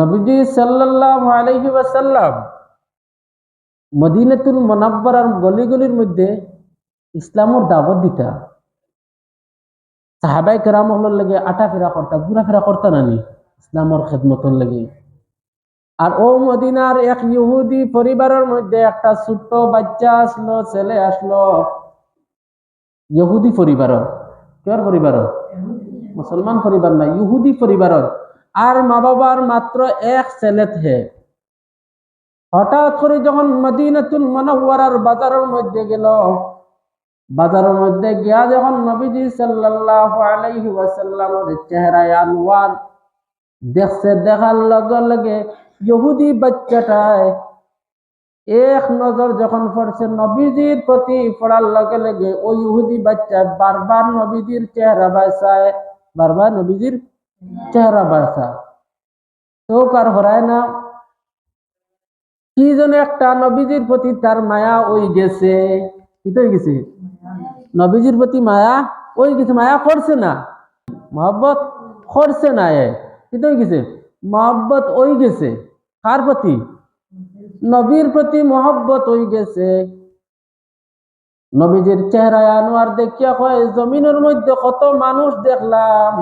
নবীজি সাল্লাল্লাহু আলাইহি ওয়াসাল্লাম মদিনাতুল মুনাব্বারার গলিগলির মধ্যে ইসলামের দাওয়াত দিতা। সাহাবাই কেরাম হলোর লাগে আটা ফেরা করতা ঘুরা ফেরা করতা নানি ইসলামের খেদমতর লাগে। আর ও মদিনার এক ইহুদি পরিবারের মধ্যে একটা ছোট্ট বাচ্চা আসলো, ছেলে আসলো। ইহুদি পরিবারের কের পরিবারের মুসলমান পরিবার না, ইহুদি পরিবারের আর মা বাবার মাত্র এক ছেলে হে। হঠাৎ করে যখন মদিনাতুল মনোয়ারার বাজারের মধ্যে গেল, বাজারের মধ্যে গিয়া যখন নবীজি সাল্লাল্লাহু আলাইহি ওয়াসাল্লামের চেহারায় আনোয়ার দেখছে, দেখার লগে লগে ইহুদি বাচ্চাটায় এক নজর যখন পড়ছে নবীজির প্রতি, পড়ার লগে লগে ওই ইহুদি বাচ্চা বারবার নবীজির চেহারা বাসায় বারবার নবীজির চেহারা বাসা চোখ আর হরায় না। কি যেন একটা নবীজির প্রতি তার মায়া ওই গেছে। কি গেছে? নবীজির প্রতি মায়া ওই গেছে। মায়া করছে না। মহব্বত করছে না এ। কি গেছে? মহব্বত ওই গেছে। কার প্রতি? নবীর প্রতি মহব্বত ওই গেছে। নবীজির চেহারায় আনোয়ার দেখিয়া কয়, জমিনের মধ্যে কত মানুষ দেখলাম।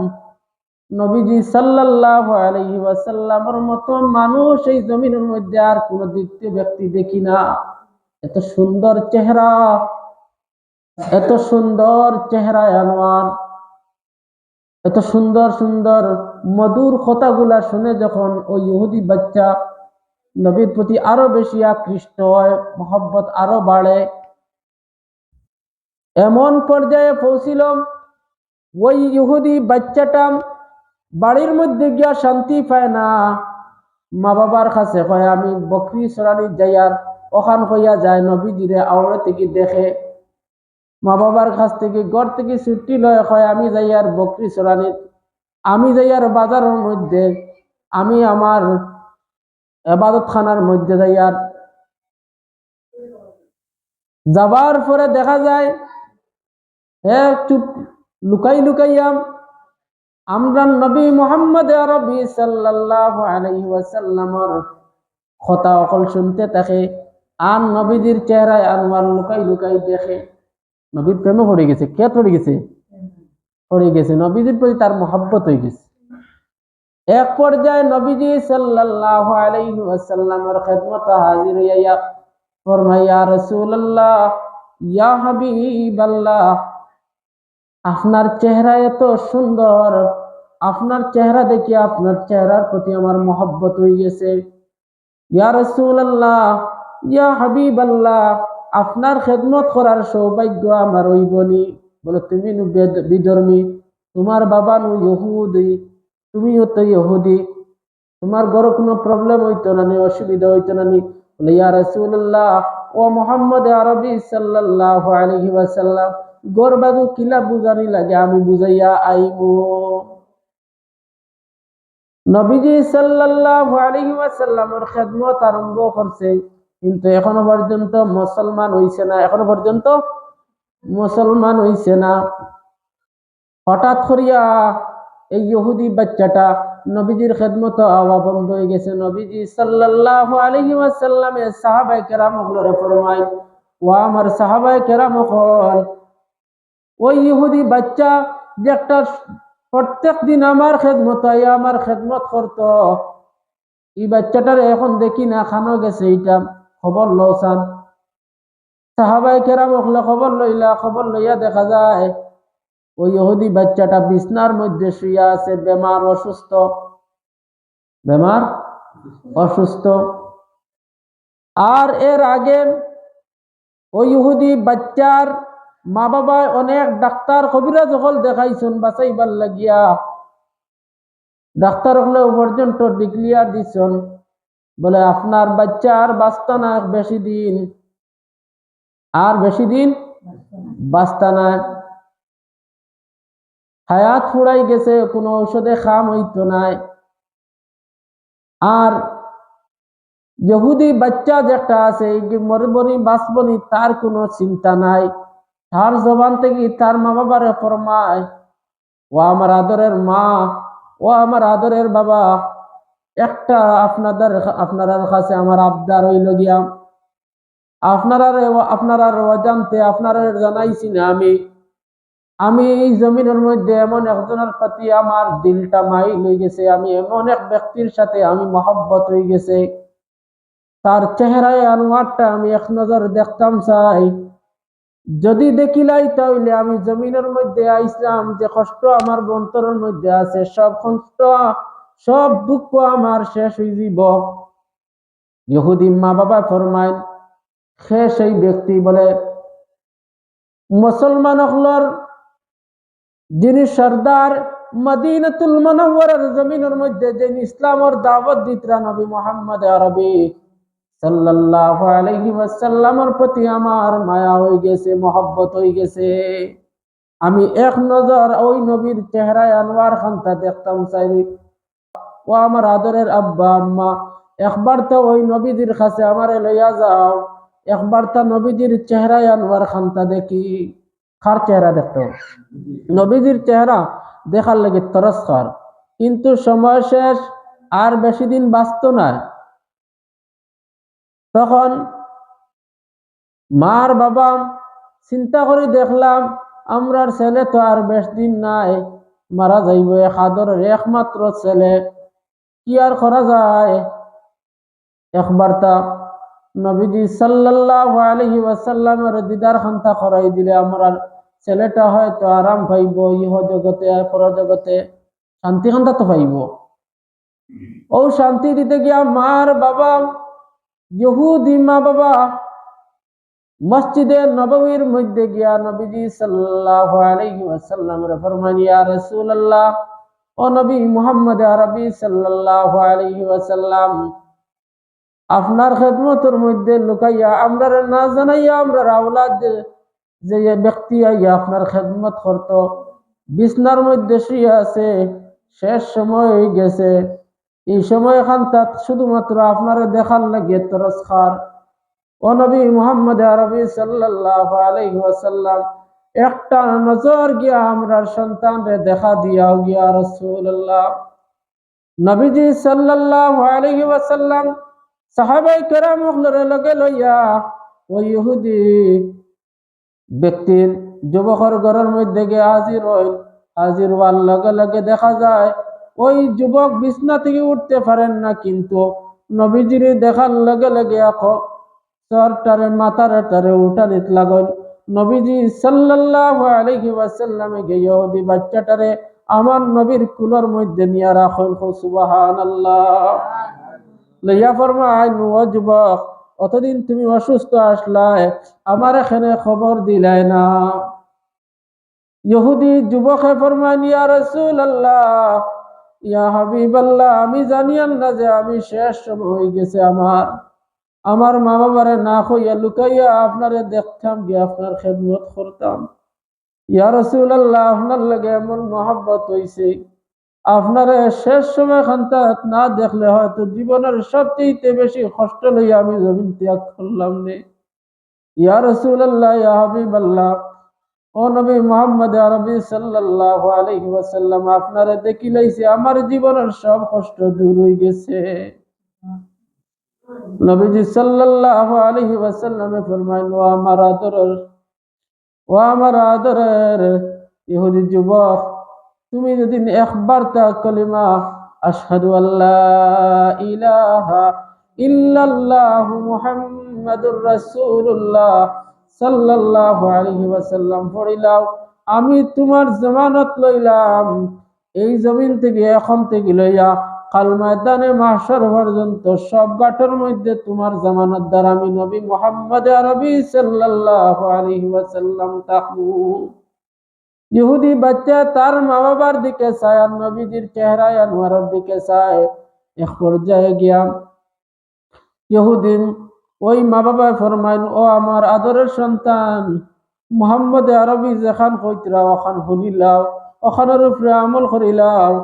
নবীজি সাল্লাল্লাহু আলাইহি ওয়াসাল্লামের মতো মানুষ এই জমিনের মধ্যে আর কোন দ্বিতীয় ব্যক্তি দেখি না। এত সুন্দর চেহারা, এত সুন্দর চেহারায় আনোয়ার, এত সুন্দর সুন্দর মধুর কথাগুলা শুনে যখন ওই ইহুদি বাচ্চা নবীর প্রতি আরও বেশি আকৃষ্ট হয়, মহব্বত আরও বাড়ে। এমন পর্যায়ে পৌঁছিলাম, ওই ইহুদি বাচ্চাটা বাড়ির মধ্যে গিয়া শান্তি পায় না। মা বাবার কাছে কয়, আমি বকরি সরানি যাইয়ার ওখান হইয়া যায় নবীজিরে আওড়ে থেকে দেখে। মা বাবার কাছ থেকে ঘর থেকে ছুটি লয় কয়, আমি যাইয়ার বকরি সরানি আমি যাইয়ার বাজারের মধ্যে। আমি আমার এবাদত খানার মধ্যে যাইয়ার যাবার পরে দেখা যায় হ্যাঁ চুপ লুকাই লুকাইয়াম আমরা নবী মোহাম্মদ আরবি আলাইহি ওয়াসাল্লামর কথা অকল শুনতে থাকে, আর নবীজির চেহারায় আনোয়ার লুকাই লুকাই দেখে নবীর প্রেমে পড়ে গেছে, কে পড়ে গেছে? পড়ে গেছে, নবীজির প্রতি তার মহব্বত হয়ে গেছে। এক পর্যায়ে নবীজি আলাইহি ওয়াসাল্লামের খেদমত হাজির হইয়া ফরমাইয়া, রাসূলুল্লাহ, ইয়া হাবিবাল্লাহ আপনার চেহারা এত সুন্দর। আপনার চেহারা দেখে আপনার চেহারার প্রতি আমার মহব্বত হয়ে গেছে। রাসূলুল্লাহ, ইয়া হাবিবাল্লাহ, আপনার খেদমত করার সৌভাগ্য আমার হইবনি বলে, তুমি বিধর্মী, তোমার বাবা নু ইহুদি, তুমিও তো ইহুদি। তোমার ঘরে কোনো প্রবলেম হইতো না নি, অসুবিধা হইতো না নি। বলে, ইয়া রাসূলুল্লাহ, ও মুহাম্মদ আরবি সাল্লাল্লাহু আলাইহি ওয়াসাল্লাম গরবাদু কিলা বুঝানি লাগে, আমি বুঝাইয়া আইবো নবীজি সাল্লাল্লাহু আলাইহি ওয়াসাল্লামের খেদমত আরম্ভ করছে, কিন্তু এখনও পর্যন্ত মুসলমান হইছে না, এখনও পর্যন্ত মুসলমান হইছে না। হঠাৎ করিয়া এই ইহুদি বাচ্চাটা নবীজির খেদমত আওয়া বন্ধ হয়ে গেছে। নবীজি সাল্লাল্লাহু আলাইহি ওয়াসাল্লামে সাহাবায়ে কেরাম গুলোরে ফরমাই ও আমার সাহাবায়ে কেরাম হল ওই ইহুদি বাচ্চা যে একটা প্রত্যেক দিন আমার খেদমত আইয়া আমার খেদমত করত। এই বাচ্চাটার এখন দেখি না, খানো গেছে এইটা। খবর লসান সাহাবাই কেরাম হলে খবর লইলা, খবর লইয়া দেখা যায়, ওই ইহুদি বাচ্চাটা বিছনার মধ্যে শুইয়া আছে, বেমার, অসুস্থ। বেমার? অসুস্থ। আর এর আগে ওই ইহুদি বাচ্চার মা বাবা অনেক ডাক্তার কবিরাজ হল দেখাইছুন, বাঁচাইবার লাগিয়া ডাক্তার হলে পর্যন্ত ডিক্লিয়ার দিছন। বলে, আপনার বাচ্চা আর বাঁচতা না বেশি দিন। আর বেশি দিন বাঁচতা না। হায়াত ফুড়াই গেছে, কোনো ঔষধে খাম হইতো নাই। আর ইহুদি বাচ্চা যেটা আছে মরবনি বাঁচবনি, তার কোনো চিন্তা নাই। তার জবান থেকে তার মা বাবারে ফরমায়, ও আমার আদরের মা, ও আমার আদরের বাবা, একটা আপনাদের আপনার কাছে আমার আবদার হইল গিয়া। আপনারা আপনারা জানতে, আপনারা জানাইছি না আমি। আমি এই জমিনের মধ্যে এমন একজনের প্রতি আমার দিলটা মাইল হয়ে গেছে, আমি এমন এক ব্যক্তির সাথে আমি মহব্বত হয়ে গেছে। তার চেহারায় আনোয়ারটা আমি এক নজর দেখতাম চাই। যদি দেখিলাই তাহলে আমি জমিনের মধ্যে আইসলাম যে কষ্ট আমার বন্তরের মধ্যে আছে, সব কষ্ট, সব দুঃখ আমার শেষ হয়ে যাব। ইহুদি মা বাবা ফরমাইন সে সেই ব্যক্তি বলে, মুসলমান হলর যিনি সর্দার মদিনাতুল মনওয়ারার জমিনের মধ্যে যিনি ইসলামের দাওয়াত দিতরা নবী মোহাম্মদ আরবি সাল্লাল্লাহু আলাইহি ওয়াসাল্লামের প্রতি আমার মায়া হয়ে গেছে, মহব্বত হয়ে গেছে। আমি এক নজর ওই নবীর চেহারায় আনোয়ার খানটা দেখতাম, চাই ও আমার আদরের আব্বা, আম্মা, একবার তো ওই নবীজির কাছে আমারে লইয়া যাও, একবার তা নবীজির চেহারায় আনোয়ার খানটা দেখি। খার চেহারা দেখতো? নবীজির চেহারা দেখার লাগে তরস খার কিন্তু সময় শেষ, আর বেশি দিন বাঁচত না। তখন মার বাবা চিন্তা করে দেখলাম, আমরার ছেলে তো আর বেশ দিন নাই, মারা যাইব হাদরের একমাত্র ছেলে। কি আর করা যায়? একবার তা নবীজি সাল্লাল্লাহু আলাইহি ওয়াসাল্লামের দিদার খান্তা করাই দিলে আমরা ছেলেটা হয়তো আরাম পাইব, ইহ জগতে আর পর জগতে শান্তি খান্তা তো পাইব। ও শান্তি দিতে গিয়া মার বাবা ইহুদি মা বাবা মসজিদে নববীর মধ্যে গিয়া নবীজি সাল্লাল্লাহু আলাইহি ওয়াসাল্লামের ফরমান ও নবী মুহাম্মদ আরবি সাল্লাল্লাহু আলাইহি আপনার খেদমতের মধ্যে লুকাইয়া আমরা না জানাইয়া আমরা আওলাদ যে ব্যক্তি আইয়া আপনার খেদমত করত, বিছনার মধ্যে শুয়ে আছে, শেষ সময় গেছে এই সময় খান তাত শুধুমাত্র আপনার দেখার লাগে তরস খার ও নবী মুহাম্মদ আরবি সাল্লাল্লাহু আলাইহি ওয়াসাল্লাম, একটা নজর গিয়া আমরার সন্তানরে দেখা দিয়াও গিয়া রাসূলুল্লাহ। নবীজি সাল্লাল্লাহু আলাইহি ওয়াসাল্লাম, সাহাবাই কেরাম লগে লইয়া ওই ইহুদি ব্যক্তির, যুবকর ঘরের মধ্যে গিয়ে হাজির হইল। হাজির হওয়ার লগে লগে দেখা যায় ওই যুবক বিছনা থেকে উঠতে পারেন না কিন্তু নবীজির দেখার লগে লগে এখন চরটারে, মাথারে টারে উঠানিত লাগল। নবীজি সাল্লাল্লাহু আলাইহি ওয়াসাল্লামে ইহুদি বাচ্চাটারে আমার নবীর কুলোর মধ্যে নিয়ে রাখল। সুবহানাল্লাহ। লইয়া ফরমায় ও যুবক, অতদিন তুমি অসুস্থ আসলাই আমার এখানে খবর দিলাই না। ইহুদি যুবকে ফরমান ইয়া রাসূলুল্লাহ ইয়া হাবিবাল্লাহ, আমি জানিয়াম না যে আমি শেষ সময় হয়ে গেছে আমার। আমার মা বাবারে না হইয়া লুকাইয়া আপনারে দেখতাম গিয়ে আপনার খেদমত করতাম। ইয়া রাসূলুল্লাহ, আপনার লাগে এমন মহব্বত হইছে। আপনারে শেষ সময় খান্তা না দেখলে হয়তো জীবনের সবচেয়ে বেশি কষ্ট লইয়া আমি জমিন ত্যাগ করলাম নে। ইয়া রাসূলুল্লাহ, ইয়া হাবিবাল্লাহ ও নবী মুহাম্মদ আরবি সাল্লাল্লাহু আলাইহি ওয়াসাল্লাম, আপনারে দেখি লাইছে, আমার জীবনের সব কষ্ট দূর হয়ে গেছে। নবীজি সাল্লাল্লাহু আলাইহি ওয়াসাল্লামে ফরমাইল ও আমার আদরের, ও আমার আদরের ইহুদি যুবক, তুমি যদি একবার তা কলিমা, আশহাদু আল্লাহ ইলাহা ইল্লাল্লাহু মুহাম্মাদুর রাসূলুল্লাহ সাল্লাল্লাহু আলাইহি ওয়াসাল্লাম আমি তোমার জামানত লইলাম। এই জমিন থেকে, এখন থেকে লইয়া কাল ময়দানে মাহশর পর্যন্ত সব ঘাটের মধ্যে তোমার জামানত দ্বারা আমি নবী মুহাম্মদ আরবি সাল্লাল্লাহু আলাইহি ওয়াসাল্লাম ইহুদি বাচ্চা তার মা বাবার দিকে চায় আর নবীজির চেহারায় আনোয়ারের দিকে চায়। এক পর্যায়ে গিয়া ইহুদিন ওই মা বাবা ফরমাইল, ও আমার আদরের সন্তান, মোহাম্মদ আরবি যেখান কইতরা ওখান শুনিলাও, ওখানের উপরে আমল করিলাও।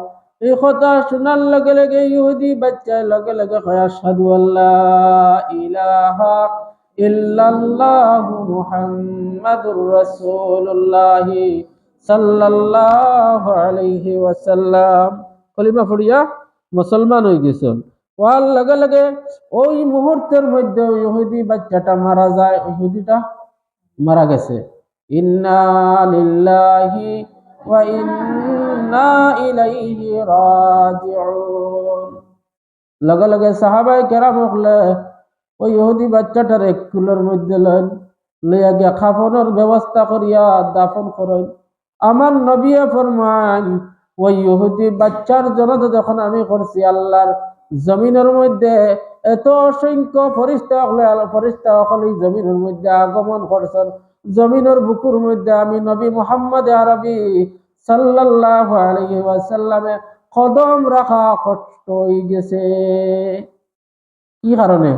এই কথা শোনার লগে লগে ইহুদি বাচ্চায় লগে লগে কয়, আশহাদু আল্লাহ ইলাহা ইল্লাল্লাহু মুহাম্মাদুর রাসূলুল্লাহ সাল্লাল্লাহু আলাইহি ওয়াসাল্লাম। কলিমা পড়িয়া মুসলমান হয়ে গেছেন। ওয়ার লগে লগে ওই মুহূর্তের মধ্যে ওই ইহুদি বাচ্চাটা মারা যায়, ইহুদিটা মারা গেছে। ইন্না লিল্লাহি ওয়া ইন্না ইলাইহি রাজিউন। লগে লগে সাহাবাই কেরাম হলে ওই ইহুদি বাচ্চাটার এক কুলোর মধ্যে লইন, লইয়া গিয়া খাফনের ব্যবস্থা করিয়া দাফন করেন। আমার নবিয়ে ফরমান ওই ইহুদি বাচ্চার জন্য যখন আমি করছি, আল্লাহর জমিনের মধ্যে এত অসংখ্য ফরিস্তা ফরিস্তা এই জমিনের মধ্যে আগমন করছেন। জমিনের বুকুর মধ্যে আমি নবী মোহাম্মদ আরবি সাল্লাল্লাহু আলাইহি কদম রাখা কষ্ট হয়ে গেছে। কি কারণে?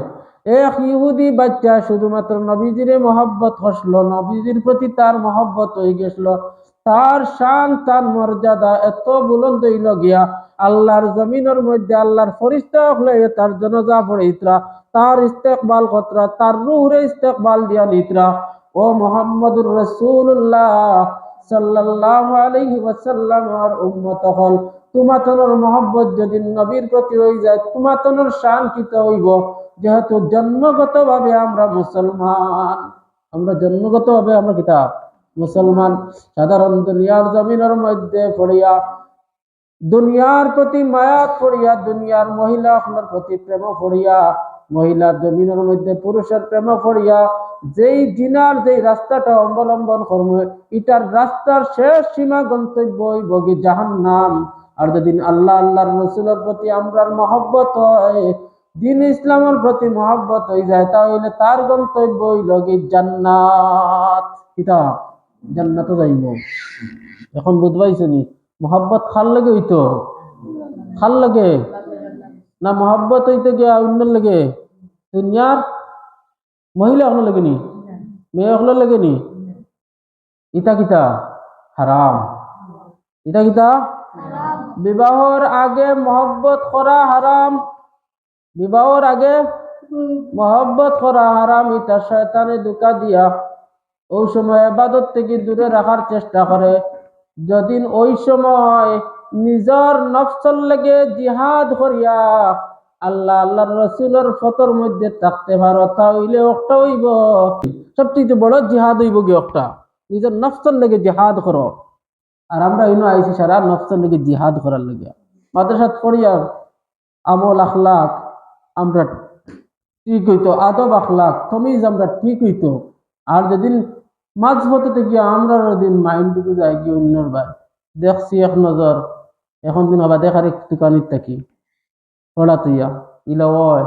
এক ইহুদি বাচ্চা শুধুমাত্র নবীজিরে মহব্বত হসলো, নবীজির প্রতি তার মহব্বত হয়ে গেছিল তার শান, তার মর্যাদা এত বুলন্দ হইল গিয়া আল্লাহর জমিনের মধ্যে আল্লাহর ফরিস্তা তার জনজা পড়িতরা তার ইস্তেকবাল কতরা, তার রুহরে ইস্তেকবাল দিয়া নিতরা। ও মোহাম্মদুর রসুল্লাহ হল যদি যায় সাধারণ দুনিয়ার জমিনের মধ্যে পড়িয়া দুনিয়ার প্রতি মায়া পড়িয়া দুনিয়ার মহিলা আপনার প্রতি প্রেম পড়িয়া মহিলার জমিনের মধ্যে পুরুষের প্রেম পড়িয়া যেই জিনার যেই রাস্তাটা অবলম্বন করব এটার রাস্তার শেষ সীমা গন্তব্য বগি জাহান নাম আর যদি আল্লাহ আল্লাহর রসুলের প্রতি আমরার মহব্বত হয়, দিন ইসলামের প্রতি মহব্বত হয়ে যায়, তাহলে তার গন্তব্য হইল গি জান্নাত জান্নাত যাইব। এখন বুঝবাইছো নি মহব্বত খাল লাগে হইতো। খাল লাগে। না মহব্বত হইতে গিয়া অন্যর লাগে। দুনিয়ার মহিলা হলো লাগে নি? মেয়ে হলো লাগে নি? ইতা কিতা? হারাম। ইতা কিতা? বিবাহর আগে মহব্বত করা হারাম। বিবাহর আগে মহব্বত করা হারাম। ইতা শয়তানে দুকা দিয়া ওই সময় আবাদত থেকে দূরে রাখার চেষ্টা করে। যদি ওই সময় নিজর নফসল লেগে জিহাদ করিয়া আল্লাহ, আল্লাহর রসুলের ফতর মধ্যে থাকতে পারো, তাহলে একটা হইব। সবচেয়ে বড় জিহাদ হইব কি একটা? নিজের নফসল লেগে জিহাদ করো। আর আমরা ইনো আইসি সারা নফসল লেগে জিহাদ করার লেগে। মাদ্রাসাত পড়িয়া আমল আখলাক আমরা ঠিক হইতো, আদব আখলাক, তমিজ আমরা ঠিক হইতো। আর যেদিন মাঝ পথে থেকে আমরা দিন মাইন্ডটুকু যাই কি অন্যর বার দেখছি এক নজর, এখন দিন আবার দেখার এক দোকানির থাকি। পড়া তুইয়া ইলা ওয়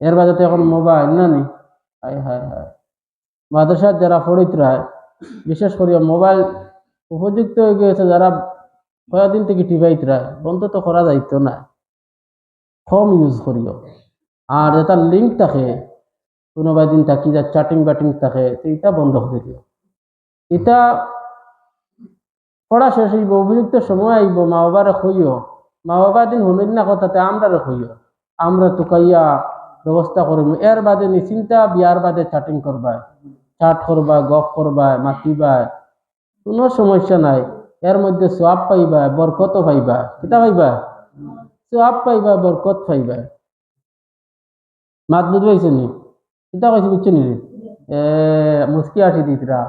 এর বাজাতে এখন মোবাইল না নি? হায় হায় হায়। মাদ্রাসার যারা পড়িত রায় বিশেষ করে মোবাইল উপযুক্ত হয়ে গেছে যারা কয়েকদিন থেকে টিপাইত রায় বন্ধ তো করা যাইতো না। কম ইউজ করিও। আর এটা লিঙ্ক থাকে কোনোবা দিন থাকি যা চাটিং বাটিং থাকে, তো এটা বন্ধ করে দিও। এটা পড়া শেষ হইব উপযুক্ত সময় আইব মা বাবারে কইও মা বাবা দিন শুনিল না কথাতে আমরা কইও আমরা টুকাইয়া ব্যবস্থা করিম। এর বাদে নিশ্চিন্তা, বিয়ার বাদে চাটিং করবা চাট করবা গপ করবা মাতিবা কোনো সমস্যা নাই। এর মধ্যে সোয়াব পাইবা বরকত পাইবা কিতা পাইবা সোয়াব পাইবা বরকত পাইবা মাত বুঝবাইছে নি? কিতা কইছে বুঝছ নি এ মুস্কি আসি দিতরা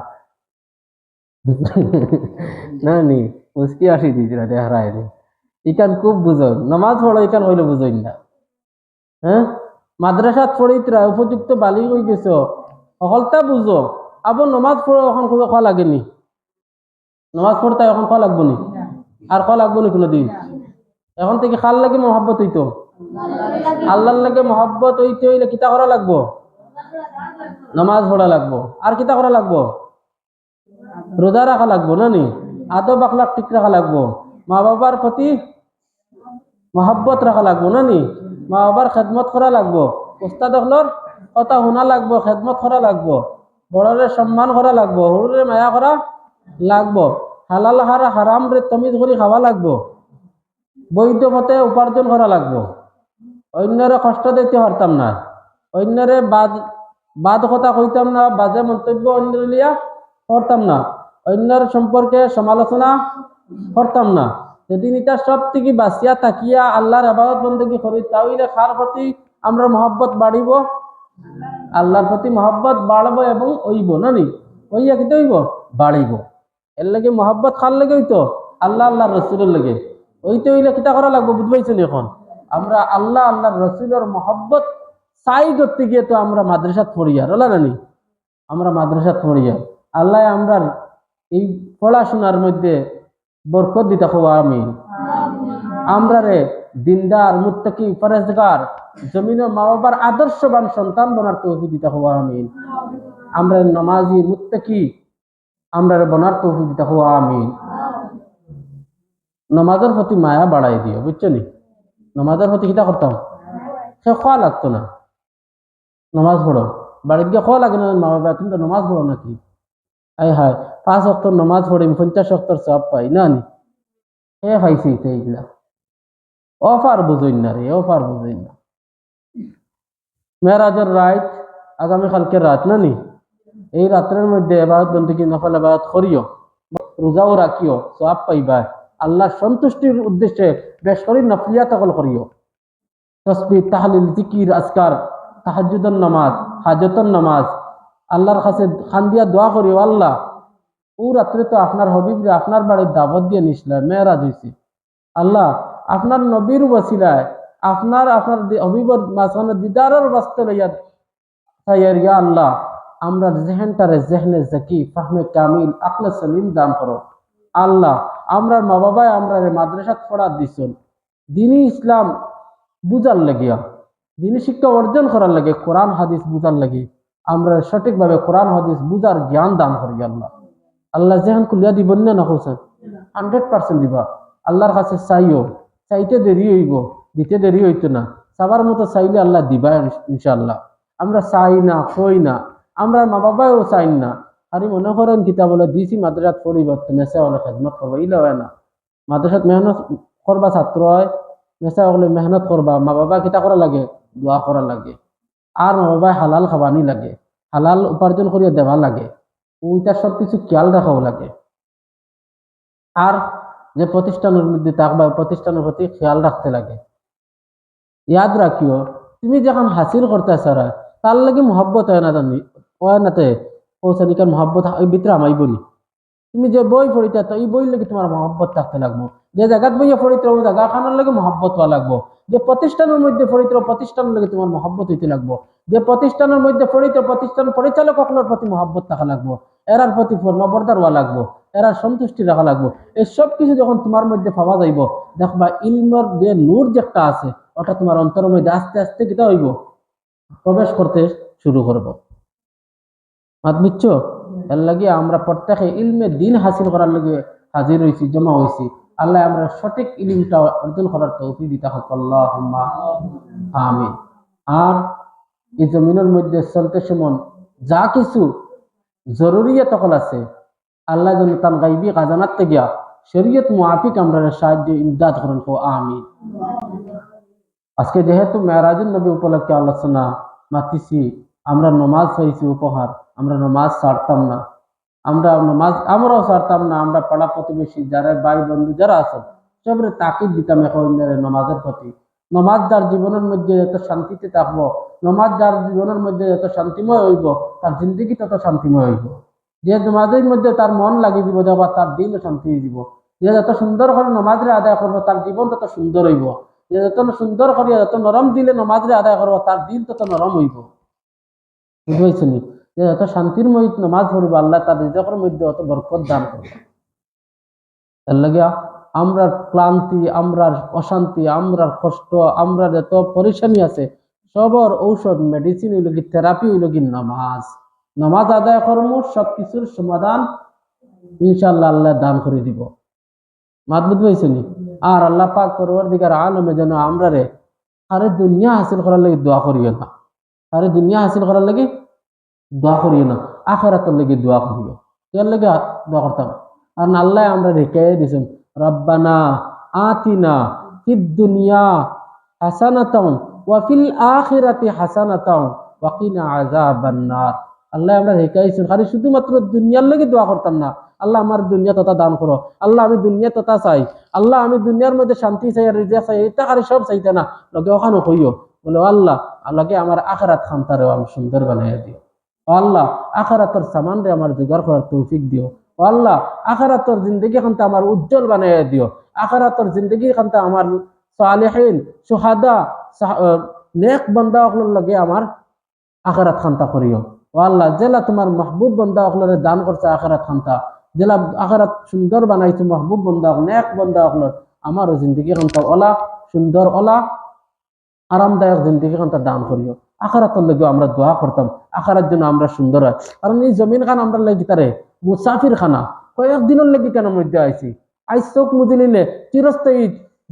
না নি মুস্কি আসি দিতরা দেহরায় রে ইকান খুব বুঝন নামাজ পড়ো ইকান হইলে বুঝইন না হ্যাঁ মাদ্রাসাত পড়িতরা উপযুক্ত বালি হয়ে গেছো সকলটা বুঝো আবার নমাজ পড়ো এখন খুব খাওয়া লাগেনি নমাজ পড়তে এখন খাওয়া লাগবো নি আর খাওয়া লাগবো নি কোনোদিন এখন থেকে খাল লাগে মহাব্বত হইতো আল্লাহর লাগে মহব্বত হইতে হইলে কিতা করা লাগবো নামাজ পড়া লাগবো। আর কিতা করা লাগবো? রোজা রাখা লাগবো, না নি? আদব আখলাক ঠিক রাখা লাগবো। মা বাবার প্রতি মহব্বত রাখা লাগবো, না নি? মা বাবার খেদমত করা লাগবো। উস্তাদ কথা শোনা লাগবো, খেদমত করা লাগবো। বড়রে সম্মান করা লাগবো সৰুৰে মায়া করা লাগবো। হালাল হার হারাম রে তমিজ করে খাওয়া লাগবো। বৈধ পথে উপার্জন করা লাগবো। অন্যরে কষ্ট দিতে পারতাম না। অন্যরে বাদ বাদ কথা কইতাম না, বাজে মন্তব্য অন্যের লিয়া করতাম না। অন্যের সম্পর্কে সমালোচনা করতাম না। যদি এটা সব থেকে বাঁচিয়া থাকিয়া আল্লাহর আবাদত বন্দী করি, তাহলে খার প্রতি আমরা মহব্বত বাড়িব? আল্লাহর প্রতি মহব্বত বাড়বো এবং ওইব না নি? ওইয়া কিন্তু হইব বাড়িব। এর লাগে মহব্বত খার লাগে হইতো? আল্লাহ আল্লাহ রসুলের লাগে। ওইতে হইলে কিতা করা লাগবো বুঝবাইছেন এখন? আমরা আল্লাহ আল্লাহ রসুলের মহব্বত চাই করতে গিয়ে তো আমরা মাদ্রাসাত পড়িয়া রলা নানি আমরা মাদ্রাসাত পড়িয়া আল্লাহ আমরা এই পড়াশোনার মধ্যে বরকত দিতে হব আমি আমরা রে দিনদার মুত্তাকি ফরেজগার জমিনের মা বাবার আদর্শবান সন্তান বনার তৌফিক দিতে হব আমিন। আমরা নমাজি মুত্তাকি আমরা বনার তৌফিক দিতে হব আমিন। নমাজের প্রতি মায়া বাড়াই দিও বুঝছ নি? নমাজের প্রতি কিতা করতাম? সে খোয়া লাগতো না। নমাজ পড়ো। বাড়িতে গিয়ে খোয়া লাগে না মা বাবা তুমি তো নমাজ পড়ো নাকি? আই হায়, পাঁচ অক্টর নমাজ পড়িম, পঞ্চাশ অক্টর সব পাই, না নি? হে পাইছি এইগুলা। অফার বুঝইন না রে অফার বুঝইন না। মেয়েরাজের রাত আগামীকালকে রাত, না নি? এই রাত্রের মধ্যে এবারত বন্ধুকে নফল এবারত করিও, রোজাও রাখিও সব পাইবা। আল্লাহ সন্তুষ্টির উদ্দেশ্যে বেশ করি নফলিয়া তকল করিও। তসবি, তাহলিল, জিকির, আজকার তাহাজুদন নামাজ হাজতন নামাজ। আল্লাহর কাছে খান দিয়া দোয়া করিও আল্লাহ, ও রাত্রে তো আপনার হবিবরে আপনার বাড়ির দাবত দিয়ে নিছিলাম, মেয়েরাজ হয়েছে আল্লাহ, আপনার নবীর ওয়াসিলায়, আপনার আপনার হবিবর মাঝখানে দিদারের বাস্তে লইয়া তাইয়ার ইয়া আল্লাহ, আমরা জেহেনটারে জেহনে জাকি, ফাহমে কামিল, আকলে সলিম দান করো। আল্লাহ আমরার মা বাবায় আমরা মাদ্রাসাত পড়া দিছন। দিনী ইসলাম বুঝার লাগিয়া। দিনী শিক্ষা অর্জন করার লাগে, কোরআন, হাদিস বুঝার লাগে। আমরা সঠিকভাবে কোরআন, হাদিস বুঝার জ্ঞান দান করি আল্লাহ। আল্লাহ যেখান খুলিয়া দিবেন না হোসেন হান্ড্রেড পার্সেন্ট দিবা। আল্লাহর কাছে চাইও, চাইতে দেরি হইব, দিতে দেরি হইতো না। সবার মতো চাইলে আল্লাহ দিবা ইনশাল্লাহ আমরা চাই না, কই না। আমরা মা বাবাও চাই না। আরে মনে করেন কিতা বলে দিছি, মাদ্রাসাত পড়িব মেসা হলে খেদমত করবা ইলা হয় না। মাদ্রাসাত মেহনত করবা ছাত্র হয় মেসা হলে মেহনত করবা, মা বাবা কিতা করা লাগে? দোয়া করা লাগে। আর মা বাবায় হালাল খাবানি লাগে, হালাল উপার্জন করিয়া দেওয়া লাগে। ওইটা সব কিছু খেয়াল রাখাও লাগে। আর যে প্রতিষ্ঠানের মধ্যে থাকবা প্রতিষ্ঠানের প্রতি খেয়াল রাখতে লাগে। ইয়াদ রাখিও, তুমি যখন হাসিল করতে সারা তার লাগে মহব্বত হয় না জানি, হয় না তে? পৌঁছানিকার মহব্বত ওই ভিতরে আমাইব নি তুমি যে বই পড়িতে, তো এই বই লাগে তোমার মহব্বত থাকতে লাগবো। যে জায়গাত বইয়া ওই জায়গা খানোর লাগে মহব্বত হওয়া লাগবো। যে প্রতিষ্ঠানের মধ্যে পড়িতে প্রতিষ্ঠানের লাগে তোমার মহব্বত হইতে লাগবো। যে প্রতিষ্ঠানের মধ্যে পড়িতে প্রতিষ্ঠান পরিচালক সকলের প্রতি মহব্বত থাকা লাগবো। এরার প্রতি ফর্মাবর্দার হওয়া লাগবো। এরার সন্তুষ্টি রাখা লাগবো। এই সব কিছু যখন তোমার মধ্যে পাওয়া যাইব দেখবা ইলমর যে নূর যে একটা আছে ওটা তোমার অন্তরের মধ্যে আস্তে আস্তে কিটা হইব? প্রবেশ করতে শুরু করব। মাত বুঝছ এর লাগে আমরা প্রত্যেকে ইলমে দিন হাসিল করার লাগে হাজির হয়েছি জমা হয়েছি আল্লাহ আমরা সঠিক ইলিমটা অর্জন করার তৌফি দিতে হোক। আল্লাহ আমিন। আর এই জমিনের মধ্যে চলতে সমন যা কিছু জরুরিয়াত সকল আছে, আল্লাহ যেন তার গাইবি খাজানাত গিয়া শরীয়ত মুআফিক আমরা সাহায্য, ইমদাদ করেন। কো আমিন। আজকে যেহেতু মেয়ারাজুল নবী উপলক্ষে আলোচনা মাতিছি, আমরা নমাজ হয়েছি উপহার, আমরা নমাজ ছাড়তাম না। আমরা আমরাও ছাড়তাম না, আমরা পাড়া প্রতিবেশী, যারা ভাই বন্ধু যারা আছেন, সবরে তাকিদ দিতাম এখন নমাজের প্রতি। নমাজ যার জীবনের মধ্যে যত শান্তিতে থাকব নমাজ যার জীবনের মধ্যে যত শান্তিময় হইব, তার জিন্দগি তত শান্তিময় হইব। যে নমাজের মধ্যে তার মন লাগিয়ে দিব যাবা তার দিন শান্তি দিব। যে যত সুন্দর করে নমাজরে আদায় করব, তার জীবন তত সুন্দর হইব। যে যত সুন্দর করিয়া, যত নরম দিলে নমাজরে আদায় করব, তার দিন তত নরম হইব। বুঝতে পারছেন? যে যত শান্তির মহিত নমাজ পড়িব, আল্লাহ তার রিজকের মধ্যে অত বরকত দান করবে। এর লাগে আমরার ক্লান্তি, আমরার অশান্তি, আমরার কষ্ট আমরা যত পরিশানি আছে, সবর ঔষধ মেডিসিন হইল কি থেরাপি হইল কি নামাজ। নামাজ আদায় কর্ম সব কিছুর সমাধান ইনশাল্লাহ আল্লাহ দান করে দিব। মাত বুঝতে পারছেনি আর আল্লাহ পাক করবার দিকার আলমে যেন আমরা রে আরে দুনিয়া হাসিল করার লাগে দোয়া করিও না। আরে দুনিয়া হাসিল করার লাগে দোয়া করিও না। আখেরাতের লাগে দোয়া করিও। এর লাগে দোয়া করতাম। আর আল্লাহ আমরা রেখে দিয়েছেন, রব্বানা আতিনা ফিদ দুনিয়া হাসানাতাও ওয়া ফিল আখিরাতি হাসানাতাও ওয়া কিনা আল্লাহ আমরা রেখাইছেন খালি শুধুমাত্র দুনিয়ার লাগে দোয়া করতাম না। আল্লাহ আমার দুনিয়া তথা দান করো। আল্লাহ আমি দুনিয়া তথা চাই। আল্লাহ আমি দুনিয়ার মধ্যে শান্তি চাই আর রিজা চাই। এটা খালি সব চাইতে না। লগে ওখানে কইও বলে, আল্লাহ, আল্লাহকে আমার আখারাত খান্তারেও আমি সুন্দর বানাইয়া দিও। আল্লাহ, আখারাতর সামান রে আমার জোগাড় করার তৌফিক দিও। আল্লাহ, আখারাতর জিন্দগি খান্তা আমার উজ্জ্বল বানাইয়া দিও। আখারাতর জিন্দগি খান্তা আমার সালেহীন, সুহাদা নেক বন্দা অকলের লগে আমার আখারাত খান্তা করিও। ও আল্লাহ, জেলা তোমার মাহবুব বন্দা অকলরে দান করছে আখারাত খান্তা। জেলা আখারাত সুন্দর বানাইছো মাহবুব বন্দা অকল নেক বন্দা অকলর আমারও জিন্দগি খান্তা ওলা, সুন্দর ওলা, আরামদায়ক জিন্দগি খান্তা দান করিও। আখারাতর লগে আমরা দোয়া করতাম। আখারাত জন্য আমরা সুন্দর হয়। কারণ এই জমিন খান আমরা লাগি তারে মুসাফির খানা কয়েকদিনের লেগে কেন মধ্যে আইছি? আই চোখ মুজি নিলে চিরস্থায়ী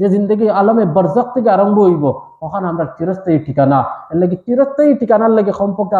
যে জিন্দগি আলমে বরজক থেকে আরম্ভ হইব, ওখানে আমরা চিরস্থায়ী ঠিকানা। এর লাগে চিরস্থায়ী ঠিকানার লাগে সম্পর্কে